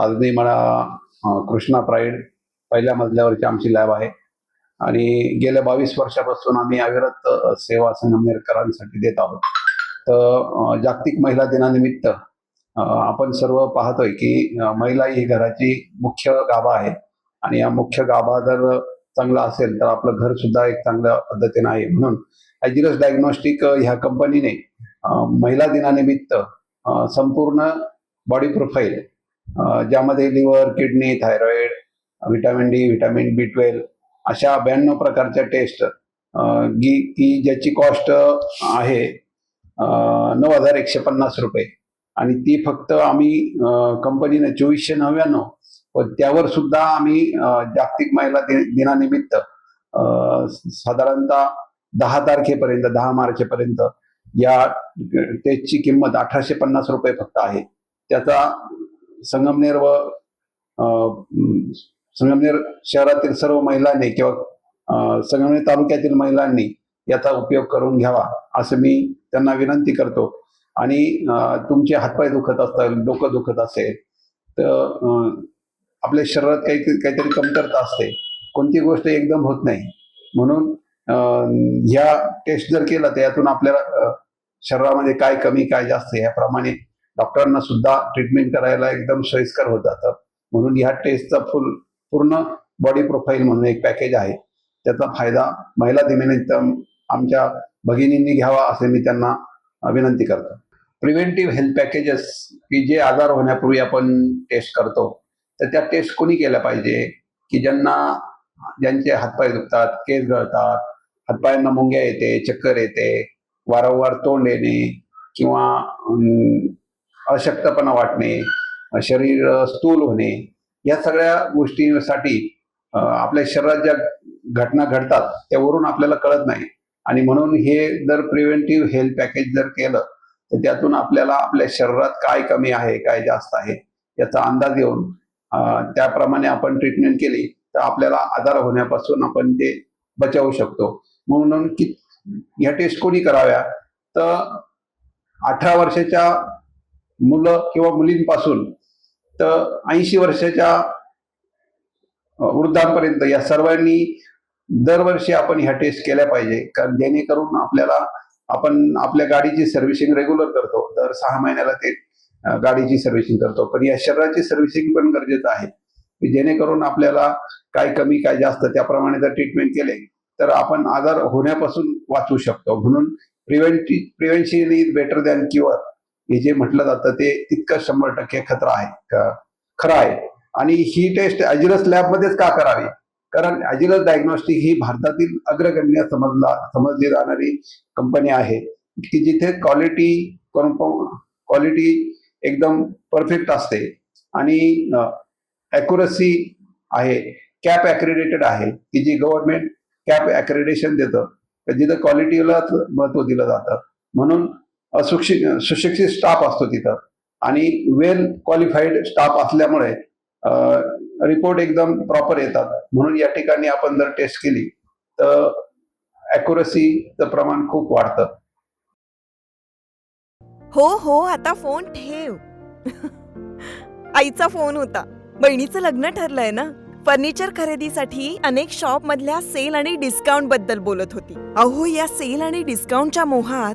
ताजनी मला कृष्णा प्राईड पहिल्या मजल्यावरची आमची लॅब आहे. आणि गेल्या बावीस वर्षापासून आम्ही अविरत सेवा संगमनेरकरांसाठी देत आहोत. तर जागतिक महिला दिनानिमित्त आपण सर्व पाहतोय की महिला ही घराची मुख्य गाभा आहे. आणि या मुख्य गाभा जर चांगला असेल तर आपलं घर सुद्धा एक चांगल्या पद्धतीनं आहे. म्हणून ॲज्युलस डायग्नॉस्टिक ह्या कंपनीने महिला दिनानिमित्त संपूर्ण बॉडी प्रोफाईल ज्यामध्ये liver kidney thyroid vitamin D vitamin B twelve अशा ब्याण्णव प्रकारच्या टेस्ट गी की ज्याची कॉस्ट आहे नऊ हजार एकशे पन्नास रुपये. आणि ती फक्त आम्ही कंपनीने चोवीसशे नव्याण्णव व त्यावर सुद्धा आम्ही जागतिक महिला दिनानिमित्त साधारणतः दहा तारखेपर्यंत दहा मार्चपर्यंत या टेस्टची किंमत अठराशे पन्नास रुपये फक्त आहे. त्याचा संगमनेर व संगमनेर शहरातील सर्व महिलांनी किंवा संगमनेर तालुक्यातील महिलांनी याचा उपयोग करून घ्यावा असं मी त्यांना विनंती करतो. आणि तुमचे हातपाय दुखत असतात डोकं दुखत असेल तर आपल्या शरीरात काही काहीतरी कमतरता असते. कोणती गोष्ट एकदम होत नाही. म्हणून ह्या टेस्ट जर केला तर यातून आपल्याला शरीरामध्ये काय कमी काय जास्त याप्रमाणे डॉक्टरांना सुद्धा ट्रीटमेंट करायला एकदम सोयीस्कर होत जातं. म्हणून ह्या टेस्टचा फुल पूर्ण बॉडी प्रोफाईल म्हणून एक पॅकेज आहे. त्याचा फायदा महिला दिनानिमित्त आमच्या भगिनींनी घ्यावा असे मी त्यांना विनंती करतो. प्रिव्हेंटिव्ह हेल्थ पॅकेजेस की जे आजार होण्यापूर्वी आपण टेस्ट करतो तर त्या टेस्ट कोणी केल्या पाहिजे? की ज्यांना ज्यांचे हातपाय दुखतात केस गळतात हातपायांना मुंग्या येते चक्कर येते वारंवार तोंड येणे किंवा अशक्तपणा वाटणे शरीर स्थूल होणे या सगळ्या गोष्टींसाठी आपल्या शरीरात ज्या घटना घडतात त्यावरून आपल्याला कळत नाही. आणि म्हणून हे जर प्रिव्हेंटिव्ह हेल्थ पॅकेज जर केलं तर त्यातून आपल्याला आपल्या शरीरात काय कमी आहे काय जास्त आहे याचा अंदाज येऊन त्याप्रमाणे आपण ट्रीटमेंट केली तर आपल्याला आजार होण्यापासून आपण ते बचावू शकतो. म्हणून की ह्या टेस्ट कोणी कराव्या? तर अठरा वर्षाच्या मुलं किंवा मुलींपासून तर ऐंशी वर्षाच्या वृद्धांपर्यंत या सर्वांनी दरवर्षी आपण ह्या टेस्ट केल्या पाहिजे. कारण जेणेकरून आपल्याला आपण आपल्या गाडीची सर्व्हिसिंग रेग्युलर करतो. दर सहा महिन्याला ते गाडीची सर्व्हिसिंग करतो. पण या शरीराची सर्व्हिसिंग पण गरजेचं आहे. की जेणेकरून आपल्याला काय कमी काय जास्त त्याप्रमाणे जर ट्रीटमेंट केले तर आपण आजार होण्यापासून वाचू शकतो. म्हणून preventive prevention is better than cure हे जे म्हटलं जातं ते तितकं शंभर टक्के खतरा आहे. खरं आहे. आणि ही टेस्ट अजिरस लॅबमध्येच का करावी? कारण अजिरस डायग्नॉस्टिक ही भारतातील अग्रगण्य समजला समजली जाणारी कंपनी आहे. की जिथे क्वालिटी क्वालिटी एकदम परफेक्ट असते. आणि ॲक्युरसी आहे कॅप ॲक्रेडिटेड आहे. की जी गव्हर्नमेंट कॅप ॲक्रेडेशन देतं. जिथं क्वालिटीला महत्त्व दिलं जातं. म्हणून सुशिक्षित सुशिक्षित स्टाफ असतो तिथं. आणि वेल क्वालिफाईड स्टाफ असल्यामुळे रिपोर्ट एकदम प्रॉपर येतात. म्हणून या ठिकाणी आपण जर टेस्ट केली तर अॅक्युरसीचं प्रमाण खूप वाढतं. हो हो आता फोन ठेव. आईचा फोन होता. बहिणीचं लग्न ठरलंय ना? फर्निचर खरेदीसाठी अनेक शॉप मधल्या सेल आणि डिस्काउंटबद्दल बोलत होती. अहो या सेल आणि डिस्काउंटच्या मोहात